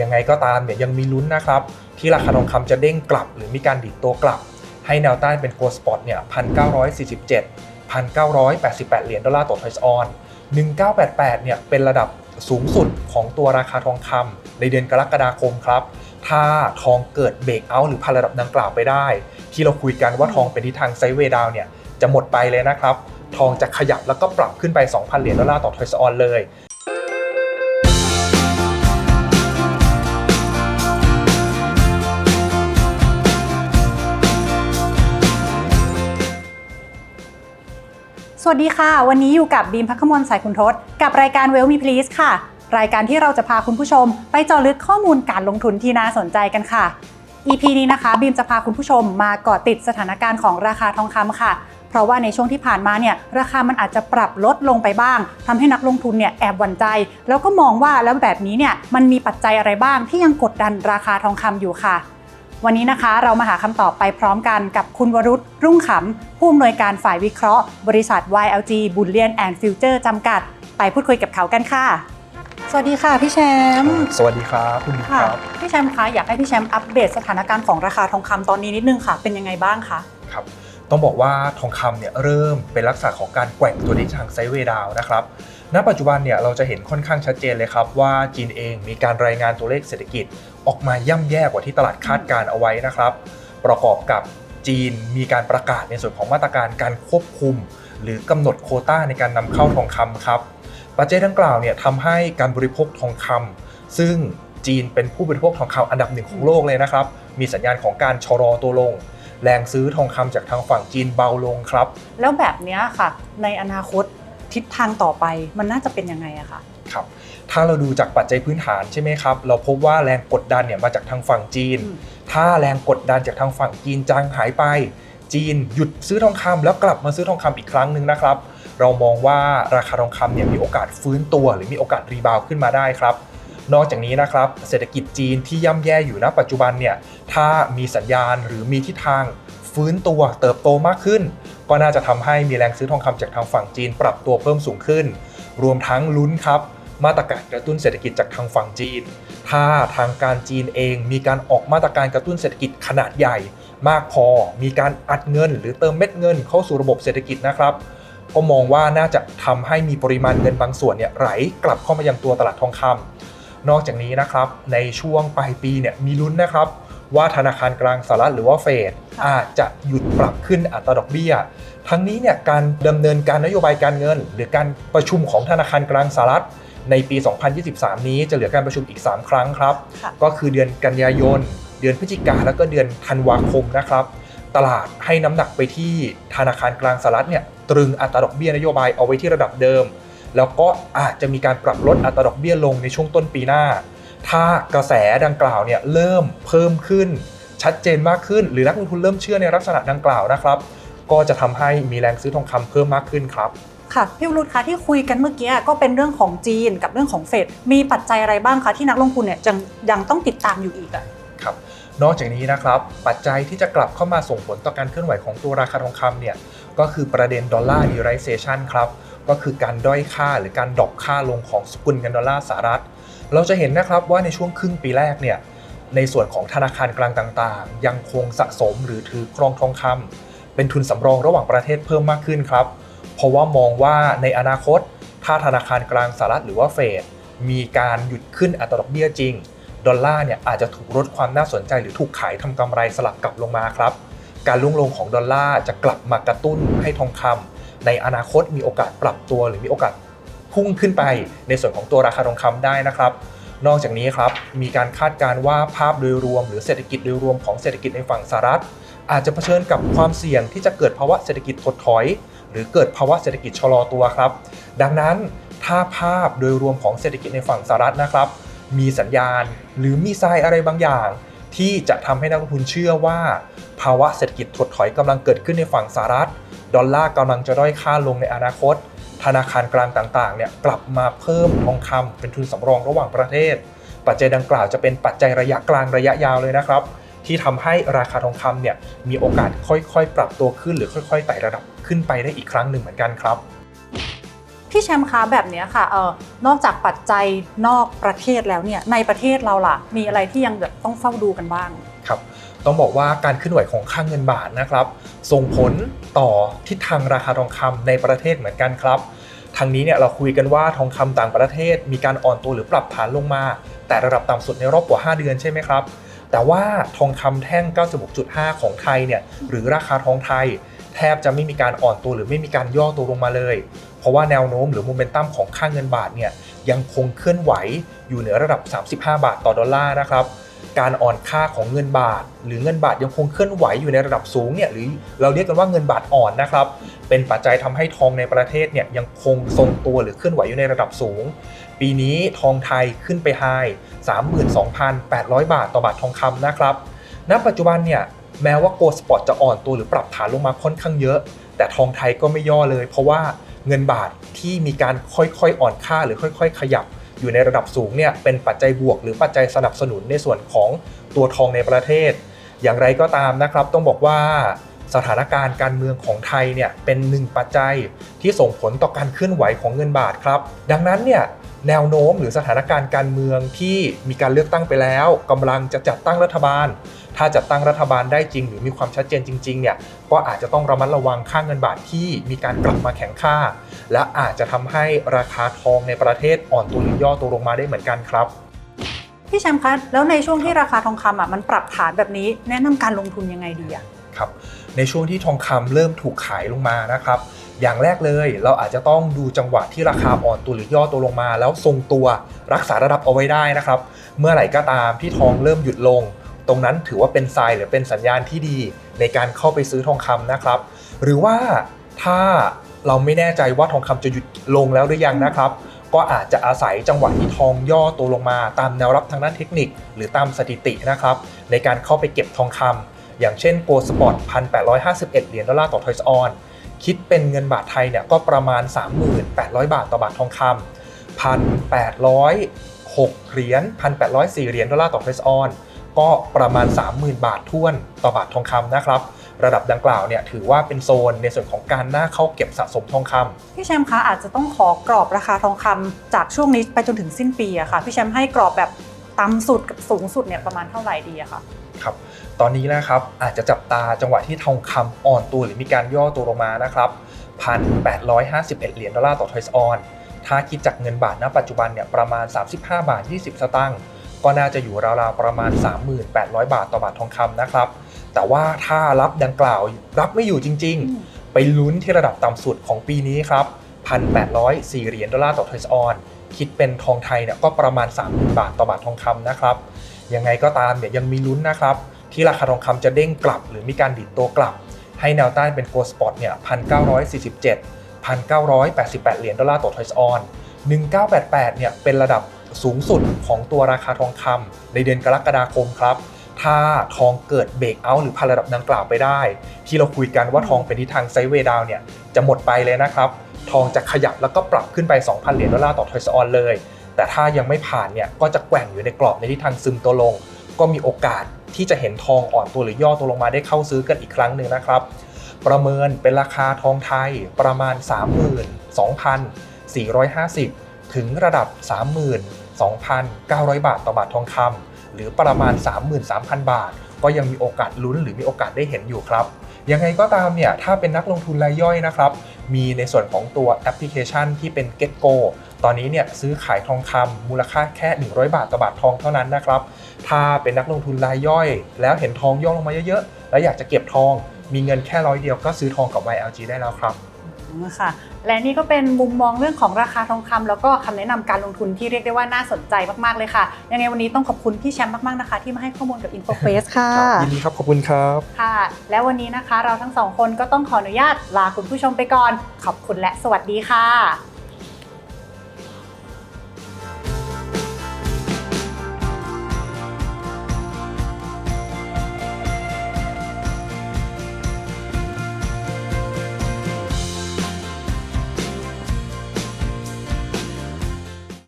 ยังไงก็ตามเนี่ยยังมีลุ้นนะครับ ที่ราคาทองคำจะเด้งกลับ หรือมีการดิดตัวกลับ ให้แนวต้านเป็นโกลสปอตเนี่ย1,947 1,988เจ็ดพันเก้าร้อยแปดสิบแปดเหรียญดอลลาร์ต่อทอยส์ออน1988เก้าแปดแปดเนี่ยเป็นระดับสูงสุดของตัวราคาทองคำในเดือนกรกฎาคมครับ ถ้าทองเกิดเบรกเอาท์หรือผ่านระดับดังกล่าวไปได้ ที่เราคุยกันว่าทองเป็นทิศทางไซเวดาวเนี่ยจะหมดไปเลยนะครับ ทองจะขยับแล้วก็ปรับขึ้นไป 2,000 เหรียญดอลลาร์ต่อทอยส์ออนเลย สวัสดีค่ะ วันนี้อยู่กับบีมพักขมลสายคุณทศ กับรายการเวลมีพลีสค่ะ รายการที่เราจะพาคุณผู้ชม ไปเจาะลึกข้อมูลการลงทุนที่น่าสนใจกันค่ะ EP นี้นะคะบีมจะพาคุณผู้ชมมาเกาะติดสถานการณ์ของราคาทองคำค่ะ เพราะว่าในช่วงที่ผ่านมาเนี่ยราคามันอาจจะปรับลดลงไปบ้างทำให้นักลงทุนเนี่ยแอบหวั่นใจ แล้วก็มองว่าแล้วแบบนี้เนี่ยมันมีปัจจัยอะไรบ้างที่ยังกดดันราคาทองคำอยู่ค่ะ วันนี้นะคะเรามาหาคำตอบไปพร้อมกันกับคุณวรุษรุ่งขำผู้อำนวยการฝ่ายวิเคราะห์ บริษัท YLG Bullion and Future จำกัด ไปพูดคุยกับเขากันค่ะ สวัสดีค่ะพี่แชมป์สวัสดีครับคุณบิ๊กค่ะครับ พี่แชมป์คะอยากให้พี่แชมป์อัปเดตสถานการณ์ของราคาทองคำตอนนี้นิดนึงค่ะ เป็นยังไงบ้างคะครับต้องบอกว่าทองคำเนี่ยเริ่มเป็นลักษณะของการแกว่งตัวทิศทางไซด์เวย์ดาวน์นะครับ ณ ปัจจุบันเนี่ยเราจะเห็นค่อนข้างชัดเจนเลยครับว่าจีนเองมีการรายงานตัวเลขเศรษฐกิจ ออกมาย่ำแย่กว่าที่ตลาดคาดการเอาไว้นะครับ ประกอบกับจีนมีการประกาศในส่วนของมาตรการการควบคุม หรือกำหนดโคต้าในการนำเข้าทองคำครับ ปัจจัยดังกล่าวเนี่ยทำให้การบริโภคทองคำซึ่งจีนเป็นผู้บริโภคทองคำอันดับหนึ่งของโลกเลยนะครับ มีสัญญาณของการชะลอตัวลง แรงซื้อทองคำจากทางฝั่งจีนเบาลงครับ แล้วแบบนี้ค่ะ ในอนาคตทิศทางต่อไปมันน่าจะเป็นยังไงอะคะ ครับถ้าเราดูจากปัจจัยพื้นฐานใช่ไหมครับเราพบว่าแรงกดดันเนี่ยมาจากทางฝั่งจีนอืมถ้าแรงกดดันจากทางฝั่งจีนจางหายไป จีนหยุดซื้อทองคำแล้วกลับมาซื้อทองคำอีกครั้งหนึ่งนะครับ เรามองว่าราคาทองคำเนี่ยมีโอกาสฟื้นตัว หรือมีโอกาสรีบาวด์ขึ้นมาได้ครับนอกจากนี้นะครับเศรษฐกิจจีนที่ย่ำแย่อยู่ณปัจจุบันเนี่ยถ้ามีสัญญาณหรือมีทิศทางฟื้นตัวเติบโตมากขึ้น ก็น่าจะทำให้มีแรงซื้อทองคำจากทางฝั่งจีนปรับตัวเพิ่มสูงขึ้น รวมทั้งลุ้นครับ มาตรการกระตุ้นเศรษฐกิจจากทางฝั่งจีน ถ้าทางการจีนเองมีการออกมาตรการกระตุ้นเศรษฐกิจขนาดใหญ่ มากพอ มีการอัดเงิน หรือเติมเม็ดเงินเข้าสู่ระบบเศรษฐกิจนะครับก็มองว่าน่าจะทำให้มีปริมาณเงินบางส่วนเนี่ยไหลกลับเข้ามายังตัวตลาดทองคำนอกจากนี้นะครับในช่วงปลายปีเนี่ยมีลุ้นนะครับว่าธนาคารกลางสหรัฐหรือว่าเฟดค่ะอาจจะหยุดปรับขึ้นอัตราดอกเบี้ย ทั้งนี้เนี่ยการดำเนินการนโยบายการเงิน หรือการประชุมของธนาคารกลางสหรัฐ ในปี 2023 นี้จะเหลือการประชุมอีก 3 ครั้งครับค่ะก็คือเดือนกันยายน เดือนพฤศจิกาแล้วก็เดือนธันวาคมนะครับ ตลาดให้น้ำหนักไปที่ธนาคารกลางสหรัฐเนี่ยตรึงอัตราดอกเบี้ยนโยบายเอาไว้ที่ระดับเดิม แล้วก็อาจจะมีการปรับลดอัตราดอกเบี้ยลงในช่วงต้นปีหน้า ถ้ากระแสดังกล่าวเนี่ยเริ่มเพิ่มขึ้น ชัดเจนมากขึ้น หรือนักลงทุนเริ่มเชื่อในลักษณะดังกล่าวนะครับ ก็จะทำให้มีแรงซื้อทองคำเพิ่มมากขึ้นครับ ค่ะพี่วรุษคะที่คุยกันเมื่อกี้ก็เป็นเรื่องของจีนกับเรื่องของเฟดมีปัจจัยอะไรบ้างคะที่นักลงทุนเนี่ยยังยังต้องติดตามอยู่อีกอะครับนอกจากนี้นะครับปัจจัยที่จะกลับเข้ามาส่งผลต่อการเคลื่อนไหวของตัวราคาทองคำเนี่ยก็คือประเด็นดอลลาร์ดีไรเซชันครับก็คือการด้อยค่าหรือการดรอปค่าลงของสกุลเงินดอลลาร์สหรัฐ เราจะเห็นนะครับว่าในช่วงครึ่งปีแรกเนี่ยในส่วนของธนาคารกลางต่างๆ ยังคงสะสมหรือถือครองทองคำเป็นทุนสำรองระหว่างประเทศเพิ่มมากขึ้นครับ ราะว่ามองว่าในอนาคต ถ้าธนาคารกลางสหรัฐหรือว่าเฟดมีการหยุดขึ้นอัตราดอกเบี้ยจริง ดอลลาร์เนี่ยอาจจะถูกลดความน่าสนใจหรือถูกขายทำกำไรสลับกลับลงมาครับ การลุ่งลงของดอลลาร์จะกลับมากระตุ้นให้ทองคำในอนาคตมีโอกาสปรับตัวหรือมีโอกาสพุ่งขึ้นไปในส่วนของตัวราคาทองคำได้นะครับ นอกจากนี้ครับมีการคาดการณ์ว่าภาพโดยรวม หรือเศรษฐกิจโดยรวมของเศรษฐกิจในฝั่งสหรัฐ อาจจะเผชิญกับความเสี่ยงที่จะเกิดภาวะเศรษฐกิจถดถอย หรือเกิดภาวะเศรษฐกิจชะลอตัวครับ ดังนั้นถ้าภาพโดยรวมของเศรษฐกิจในฝั่งสหรัฐนะครับ มีสัญญาณหรือมีทรายอะไรบางอย่าง ที่จะทำให้นักลงทุนเชื่อว่า ภาวะเศรษฐกิจถดถอยกำลังเกิดขึ้นในฝั่งสหรัฐ ดอลลาร์กำลังจะด้อยค่าลงในอนาคต ธนาคารกลางต่างๆเนี่ยกลับมาเพิ่มทองคำเป็นทุนสำรองระหว่างประเทศ ปัจจัยดังกล่าวจะเป็นปัจจัยระยะกลางระยะยาวเลยนะครับ ที่ทำให้ราคาทองคำเนี่ยมีโอกาสค่อยๆ ปรับตัวขึ้นหรือค่อยๆไต่ระดับขึ้นไปได้อีกครั้งหนึ่งเหมือนกันครับพี่แชมป์คะแบบเนี้ยค่ะเออนอกจากปัจจัยนอกประเทศแล้วเนี่ยในประเทศเราล่ะ มีอะไรที่ยังแบบต้องเฝ้าดูกันบ้างครับ ต้องบอกว่าการเคลื่อนไหวของค่างเงินบาทนะครับ ส่งผลต่อทิศทางราคาทองคำในประเทศเหมือนกันครับทางนี้เนี่ยเราคุยกันว่าทองคำต่างประเทศ มีการอ่อนตัวหรือปรับฐานลงมา แต่ระดับต่ำสุดในรอบกว่า 5 เดือนใช่ไหมครับ แต่ว่าทองคำแท่ง 96.5 ของไทยเนี่ยหรือราคาทองไทย แทบจะไม่มีการอ่อนตัวหรือไม่มีการย่อตัวลงมาเลย เพราะว่าแนวโน้มหรือโมเมนตัมของค่างเงินบาทเนี่ยยังคงเคลื่อนไหวอยู่เหนือระดับ 35 บาทต่อดอลลาร์นะครับการอ่อนค่าของเงินบาท หรือเงินบาทยังคงเคลื่อนไหวอยู่ในระดับสูงเนี่ยหรือเราเรียกกันว่าเงินบาทอ่อนนะครับเป็นปัจจัยทำให้ทองในประเทศเนี่ยยังคงทรงตัวหรือเคลื่อนไหวอยู่ในระดับสูง ปีนี้ทองไทยขึ้นไปไฮ32,800 บาทต่อบาททองคำนะครับ ณ ปัจจุบันเนี่ยแม้ว่าโกลสปอร์ตจะอ่อนตัวหรือปรับฐานลงมาค่อนข้างเยอะ แต่ทองไทยก็ไม่ย่อเลย เพราะว่าเงินบาทที่มีการค่อยๆอ่อนค่าหรือค่อย ๆ ขยับ อยู่ในระดับสูงเนี่ยเป็นปัจจัยบวก หรือปัจจัยสนับสนุนในส่วนของตัวทองในประเทศ อย่างไรก็ตามนะครับ ต้องบอกว่าสถานการณ์การเมืองของไทยเนี่ยเป็นหนึ่งปัจจัยที่ส่งผลต่อการเคลื่อนไหวของเงินบาทครับ ดังนั้นเนี่ย แนวโน้มหรือสถานการณ์การเมืองที่มีการเลือกตั้งไปแล้วกำลังจะจัดตั้งรัฐบาล ถ้าจัดตั้งรัฐบาลได้จริง หรือมีความชัดเจนจริงๆเนี่ยก็อาจจะต้องระมัดระวังค่าเงินบาทที่มีการกลับมาแข็งค่า และอาจจะทำให้ราคาทองในประเทศอ่อนตัวหรือย่อตัวลงมาได้เหมือนกันครับพี่แชมป์คะแล้วในช่วงที่ราคาทองคำอะมันปรับฐานแบบนี้แนะนำการลงทุนยังไงดีอะครับในช่วงที่ทองคำเริ่มถูกขายลงมานะครับ อย่างแรกเลย เราอาจจะต้องดูจังหวะที่ราคาอ่อนตัวหรือย่อตัวลงมา แล้วทรงตัวรักษาระดับเอาไว้ได้นะครับ เมื่อไหร่ก็ตามที่ทองเริ่มหยุดลง ตรงนั้นถือว่าเป็นไซน์หรือเป็นสัญญาณที่ดีในการเข้าไปซื้อทองคำนะครับ หรือว่าถ้าเราไม่แน่ใจว่าทองคำจะหยุดลงแล้วหรือยังนะครับ ก็อาจจะอาศัยจังหวะที่ทองย่อตัวลงมา ตามแนวรับทางด้านเทคนิค หรือตามสถิตินะครับ ในการเข้าไปเก็บทองคำอย่างเช่นโกลสปอร์ต1,851 เหรียญดอลลาร์ต่อทอยส์ออน คิดเป็นเงินบาทไทยเนี่ยก็ประมาณ 3,800 บาทต่อบาททองคำ1,806เหรียญ1,804เหรียญดอลลาร์ต่อทอยส์ออนก็ประมาณ 30,000 บาทท้วนต่อบาททองคำนะครับ ระดับดังกล่าวเนี่ยถือว่าเป็นโซนในส่วนของการน่าเข้าเก็บสะสมทองคำพี่แชมป์คะอาจจะต้องขอกรอบราคาทองคำจากช่วงนี้ไปจนถึงสิ้นปีอะค่ะพี่แชมป์ให้กรอบแบบต่ำสุดกับสูงสุดเนี่ยประมาณเท่าไหร่ดีอะค่ะครับ ตอนนี้นะครับอาจจะจับตาจังหวะที่ทองคำอ่อนตัวหรือมีการย่อตัวลงมานะครับ1,851เหรียญดอลลาร์ต่อทอยส์ออน ถ้าคิดจากเงินบาทณปัจจุบันเนี่ยประมาณ 35 บาท 20 สตางค์ก็น่าจะอยู่ราวๆประมาณ 3,800 บาทต่อบาททองคำนะครับ แต่ว่าถ้ารับดังกล่าวรับไม่อยู่จริง ๆ ไปลุ้นที่ระดับต่ำสุดของปีนี้ครับ 1,804 เหรียญดอลลาร์ต่อทอยส์ออน คิดเป็นทองไทยเนี่ยก็ประมาณ 30,000บาทต่อบาททองคำนะครับ ยังไงก็ตามเนี่ยยังมีลุ้นนะครับ ที่ราคาทองคำจะเด้งกลับ หรือมีการดิดตัวกลับ ให้แนวต้านเป็นโกลสปอร์ตเนี่ย1,947 1,988เหรียญดอลลาร์ต่อทอยส์ออน1988เนี่ยเป็นระดับสูงสุดของตัวราคาทองคำในเดือนกรกฎาคมครับ ถ้าทองเกิดเบรกเอาหรือผ่านระดับดังกล่าวไปได้ ที่เราคุยกันว่าทองเป็นทิศทางไซเวดาวเนี่ยจะหมดไปเลยนะครับ ทองจะขยับแล้วก็ปรับขึ้นไป 2,000 เหรียญดอลลาร์ต่อทอยส์ออนเลย แต่ถ้ายังไม่ผ่านเนี่ยก็จะแกว่งอยู่ในกรอบในทิศทางซึมตัวลง ก็มีโอกาส ที่จะเห็นทองอ่อนตัวหรือย่อตัวลงมาได้เข้าซื้อกันอีกครั้งหนึ่งนะครับ ประเมินเป็นราคาทองไทยประมาณ 32,450 ถึงระดับ 32,900 บาทต่อบาททองคำหรือประมาณ 33,000 บาท ก็ยังมีโอกาสลุ้นหรือมีโอกาสได้เห็นอยู่ครับยังไงก็ตามเนี่ยถ้าเป็นนักลงทุนรายย่อยนะครับมีในส่วนของตัวแอปพลิเคชันที่เป็น GetGo ตอนนี้เนี่ยซื้อขายทองคำมูลค่าแค่ 100 บาทต่อบาททองเท่านั้นนะครับ ถ้าเป็นนักลงทุนรายย่อย แล้วเห็นทองย่อลงมาเยอะๆ แล้วอยากจะเก็บทอง มีเงินแค่ร้อยเดียวก็ซื้อทองกับ YLG ได้แล้วครับอืมค่ะและนี่ก็เป็นมุมมองเรื่องของราคาทองคำแล้วก็คำแนะนำการลงทุนที่เรียกได้ว่าน่าสนใจมาก ๆ เลยค่ะ ยังไงวันนี้ต้องขอบคุณพี่แชมป์มาก ๆ นะคะ ที่มาให้ข้อมูลกับ InfoFace ค่ะยินดีครับขอบคุณครับค่ะ และวันนี้นะคะเราทั้งสองคนก็ต้องขออนุญาตลาคุณผู้ชมไปก่อน ขอบคุณและสวัสดีค่ะ